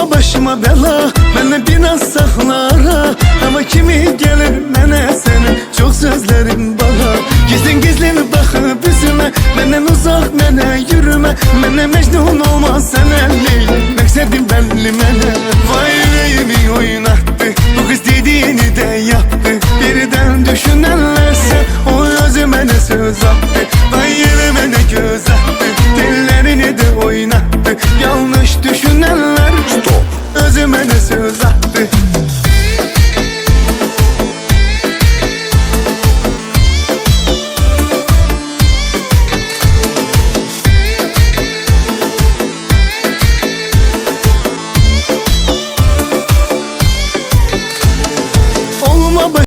Olma başıma bela Beni biraz saklara Ama kimi gelir mene senin Çok sözlerin bana. Gizlin gizlin bakıp üzüme Benden uzak mene yürüme. Mene mecnun olma sen elli. Meksedim belli mene Vay yüreğimi oynattı Bu kız dediğini de yaptı. Birden düşünenler tanesi uzattı